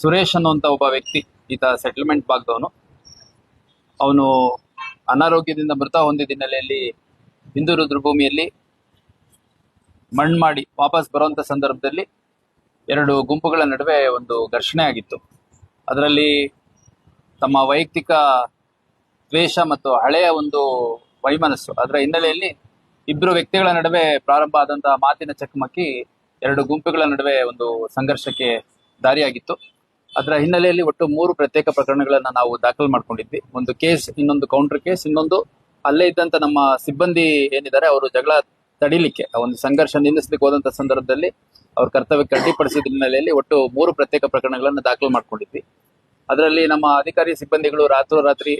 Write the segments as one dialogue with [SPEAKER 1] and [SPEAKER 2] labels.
[SPEAKER 1] ಸುರೇಶ್ ಅನ್ನುವಂಥ ಒಬ್ಬ ವ್ಯಕ್ತಿ ಈತ ಸೆಟಲ್ಮೆಂಟ್ ಭಾಗದವನು. ಅವನು ಅನಾರೋಗ್ಯದಿಂದ ಮೃತ ಹೊಂದಿದ ಹಿನ್ನೆಲೆಯಲ್ಲಿ ಹಿಂದೂ ರುದ್ರಭೂಮಿಯಲ್ಲಿ ಮಣ್ಣು ಮಾಡಿ ವಾಪಸ್ ಬರುವಂಥ ಸಂದರ್ಭದಲ್ಲಿ ಎರಡು ಗುಂಪುಗಳ ನಡುವೆ ಒಂದು ಘರ್ಷಣೆ ಆಗಿತ್ತು. ಅದರಲ್ಲಿ ತಮ್ಮ ವೈಯಕ್ತಿಕ ದ್ವೇಷ ಮತ್ತು ಹಳೆಯ ಒಂದು ವೈಮನಸ್ಸು, ಅದರ ಹಿನ್ನೆಲೆಯಲ್ಲಿ ಇಬ್ಬರು ವ್ಯಕ್ತಿಗಳ ನಡುವೆ ಪ್ರಾರಂಭ ಆದಂತಹ ಮಾತಿನ ಚಕಮಕಿ ಎರಡು ಗುಂಪುಗಳ ನಡುವೆ ಒಂದು ಸಂಘರ್ಷಕ್ಕೆ ದಾರಿಯಾಗಿತ್ತು. ಅದರ ಹಿನ್ನೆಲೆಯಲ್ಲಿ ಒಟ್ಟು ಮೂರು ಪ್ರತ್ಯೇಕ ಪ್ರಕರಣಗಳನ್ನ ನಾವು ದಾಖಲು ಮಾಡ್ಕೊಂಡಿದ್ವಿ. ಒಂದು ಕೇಸ್, ಇನ್ನೊಂದು ಕೌಂಟರ್ ಕೇಸ್, ಇನ್ನೊಂದು ಅಲ್ಲೇ ಇದ್ದಂತ ನಮ್ಮ ಸಿಬ್ಬಂದಿ ಏನಿದ್ದಾರೆ, ಅವರು ಜಗಳ ತಡಿಲಿಕ್ಕೆ, ಒಂದು ಸಂಘರ್ಷ ನಿಲ್ಲಿಸಲಿಕ್ಕೆ ಹೋದಂತ ಸಂದರ್ಭದಲ್ಲಿ ಅವ್ರ ಕರ್ತವ್ಯಕ್ಕೆ ಅಡ್ಡಿಪಡಿಸಿದ ಹಿನ್ನೆಲೆಯಲ್ಲಿ ಒಟ್ಟು ಮೂರು ಪ್ರತ್ಯೇಕ ಪ್ರಕರಣಗಳನ್ನ ದಾಖಲು ಮಾಡ್ಕೊಂಡಿದ್ವಿ. ಅದರಲ್ಲಿ ನಮ್ಮ ಅಧಿಕಾರಿ ಸಿಬ್ಬಂದಿಗಳು ರಾತ್ರೋರಾತ್ರಿ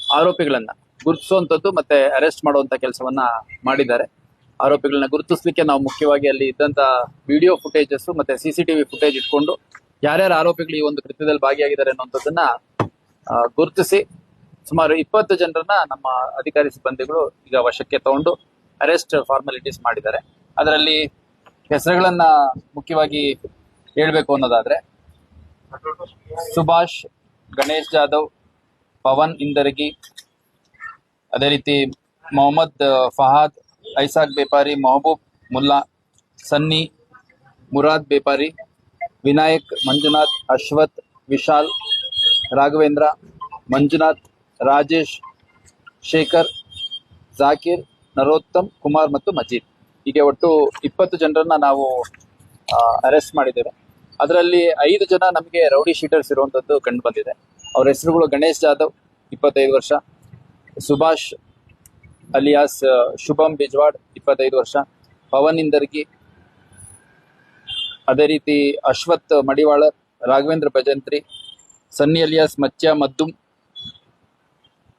[SPEAKER 1] ಆರೋಪಿಗಳನ್ನ ಗುರುತಿಸುವಂತದ್ದು ಮತ್ತೆ ಅರೆಸ್ಟ್ ಮಾಡುವಂತ ಕೆಲಸವನ್ನ ಮಾಡಿದ್ದಾರೆ. ಆರೋಪಿಗಳನ್ನ ಗುರುತಿಸಲಿಕ್ಕೆ ನಾವು ಮುಖ್ಯವಾಗಿ ಅಲ್ಲಿ ಇದ್ದಂತ ವಿಡಿಯೋ ಫುಟೇಜಸ್ ಮತ್ತೆ ಸಿಸಿಟಿವಿ ಫುಟೇಜ್ ಇಟ್ಕೊಂಡು ಯಾರ್ಯಾರು ಆರೋಪಿಗಳು ಈ ಒಂದು ಕೃತ್ಯದಲ್ಲಿ ಭಾಗಿಯಾಗಿದ್ದಾರೆ ಅನ್ನುವಂಥದ್ದನ್ನ ಗುರುತಿಸಿ ಸುಮಾರು ಇಪ್ಪತ್ತು ಜನರನ್ನ ನಮ್ಮ ಅಧಿಕಾರಿ ಸಿಬ್ಬಂದಿಗಳು ಈಗ ವಶಕ್ಕೆ ತಗೊಂಡು ಅರೆಸ್ಟ್ ಫಾರ್ಮಾಲಿಟೀಸ್ ಮಾಡಿದ್ದಾರೆ. ಅದರಲ್ಲಿ ಹೆಸರುಗಳನ್ನ ಮುಖ್ಯವಾಗಿ ಹೇಳ್ಬೇಕು ಅನ್ನೋದಾದ್ರೆ, ಸುಭಾಷ್, ಗಣೇಶ್ ಜಾಧವ್, ಪವನ್ ಇಂದರ್ಗಿ, ಅದೇ ರೀತಿ ಮೊಹಮ್ಮದ್ ಫಹಾದ್, ಐಸಾಕ್ ಬೇಪಾರಿ, ಮೊಹಬೂಬ್ ಮುಲ್ಲಾ, ಸನ್ನಿ, ಮುರಾದ್ ಬೇಪಾರಿ ವಿನಾಯಕ್, ಮಂಜುನಾಥ್, ಅಶ್ವಥ್, ವಿಶಾಲ್, ರಾಘವೇಂದ್ರ, ಮಂಜುನಾಥ್, ರಾಜೇಶ್, ಶೇಖರ್, ಜಾಕಿರ್, ನರೋತ್ತಮ್, ಕುಮಾರ್ ಮತ್ತು ಮಜೀದ್. ಹೀಗೆ ಒಟ್ಟು ಇಪ್ಪತ್ತು ಜನರನ್ನ ನಾವು ಅರೆಸ್ಟ್ ಮಾಡಿದ್ದೇವೆ. ಅದರಲ್ಲಿ ಐದು ಜನ ನಮಗೆ ರೌಡಿ ಶೀಟರ್ಸ್ ಇರುವಂಥದ್ದು ಕಂಡು ಬಂದಿದೆ. ಅವ್ರ ಹೆಸರುಗಳು ಗಣೇಶ್ ಜಾಧವ್, ಇಪ್ಪತ್ತೈದು ವರ್ಷ. ಸುಭಾಷ್ ಅಲಿಯಾಸ್, ಶುಭಂ ಬಿಜ್ವಾಡ್, ಇಪ್ಪತ್ತೈದು ವರ್ಷ. ಪವನ್ ಇಂದರ್ಗಿ ಅದೇ ರೀತಿ ಅಶ್ವತ್ ಮಡಿವಾಳ, ರಾಘವೇಂದ್ರ ಭಜಂತ್ರಿ, ಸನ್ನಿ ಅಲಿಯಾಸ್ ಮತ್ಯ ಮದ್ದು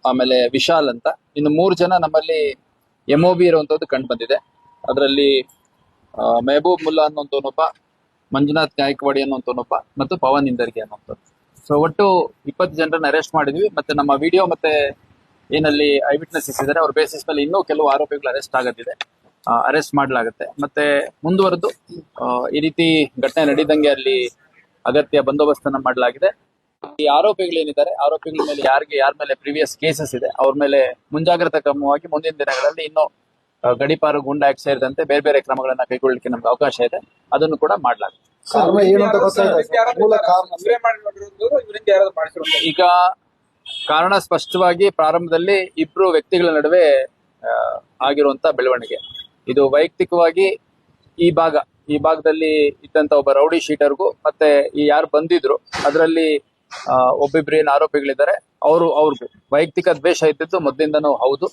[SPEAKER 1] ಆಮೇಲೆ ವಿಶಾಲ್ ಅಂತ. ಇನ್ನು ಮೂರು ಜನ ನಮ್ಮಲ್ಲಿ ಎಂ ಒ ಬಿ ಇರುವಂತದ್ದು ಕಂಡು ಬಂದಿದೆ. ಅದರಲ್ಲಿ ಮೆಹಬೂಬ್ ಮುಲ್ಲಾ ಅನ್ನೋಂಥವನೊಬ್ಬ, ಮಂಜುನಾಥ್ ಗಾಯಕ್ವಾಡಿ ಅನ್ನೋಂಥವನೊಬ್ಬ, ಮತ್ತು ಪವನ್ ಇಂದರ್ಗಿ ಅನ್ನೋಂಥದ್ದು ಸೊ ಒಟ್ಟು ಇಪ್ಪತ್ತು ಜನರನ್ನ ಅರೆಸ್ಟ್ ಮಾಡಿದ್ವಿ. ಮತ್ತೆ ನಮ್ಮ ವಿಡಿಯೋ ಮತ್ತೆ ಏನಲ್ಲಿ ಐ ವಿಟ್ನೆಸ್ ಇದ್ದಾರೆ, ಅವ್ರ ಬೇಸಿಸ್ ಮೇಲೆ ಇನ್ನೂ ಕೆಲವು ಆರೋಪಿಗಳು ಅರೆಸ್ಟ್ ಆಗತ್ತಿದೆ ಅರೆಸ್ಟ್ ಮಾಡಲಾಗುತ್ತೆ. ಮತ್ತೆ ಮುಂದುವರೆದು ಈ ರೀತಿ ಘಟನೆ ನಡೀದಂಗೆ ಅಲ್ಲಿ ಅಗತ್ಯ ಬಂದೋಬಸ್ತನ್ನ ಮಾಡಲಾಗಿದೆ. ಈ ಆರೋಪಿಗಳೇನಿದ್ದಾರೆ ಆರೋಪಿಗಳ ಮೇಲೆ ಯಾರಿಗೆ ಯಾರ ಮೇಲೆ ಪ್ರಿವಿಯಸ್ ಕೇಸಸ್ ಇದೆ ಅವ್ರ ಮೇಲೆ ಮುಂಜಾಗ್ರತಾ ಕ್ರಮವಾಗಿ ಮುಂದಿನ ದಿನಗಳಲ್ಲಿ ಇನ್ನೂ ಗಡಿಪಾರು ಗುಂಡಾ ಆಕ್ಟ್ ಸೇರಿದಂತೆ ಬೇರೆ ಬೇರೆ ಕ್ರಮಗಳನ್ನ ಕೈಗೊಳ್ಳಲಿಕ್ಕೆ ನಮ್ಗೆ ಅವಕಾಶ ಇದೆ. ಅದನ್ನು ಕೂಡ ಮಾಡಲಾಗುತ್ತೆ.
[SPEAKER 2] ಕಾರಣ ಏನು ಅಂತ ಗೊತ್ತಾಯ್ತಾ ಮೂಲ ಕಾರಣ
[SPEAKER 3] ಇವರೇ ಮಾಡಿರೋದು ಇವರಿಂದ ಯಾರಾದ್ರು ಮಾಡಿಸಿರೋದು?
[SPEAKER 1] ಈಗ ಕಾರಣ ಸ್ಪಷ್ಟವಾಗಿ ಪ್ರಾರಂಭದಲ್ಲಿ ಇಬ್ರು ವ್ಯಕ್ತಿಗಳ ನಡುವೆ ಆ, ಆಗಿರುವಂತ ಬೆಳವಣಿಗೆ. ಇದು ವೈಯಕ್ತಿಕವಾಗಿ ಈ ಭಾಗ, ಈ ಭಾಗದಲ್ಲಿ ಇದ್ದಂತ ಒಬ್ಬ ರೌಡಿ ಶೀಟರ್ಗೂ ಮತ್ತೆ ಈ ಯಾರು ಬಂದಿದ್ರು, ಅದರಲ್ಲಿ ಒಬ್ಬಿಬ್ರು ಏನು ಆರೋಪಿಗಳಿದ್ದಾರೆ, ಅವರು ಅವ್ರಿಗೂ. ವೈಯಕ್ತಿಕ ದ್ವೇಷ ಇದ್ದಿದ್ದು ಮೊದಲಿಂದನೂ ಹೌದು.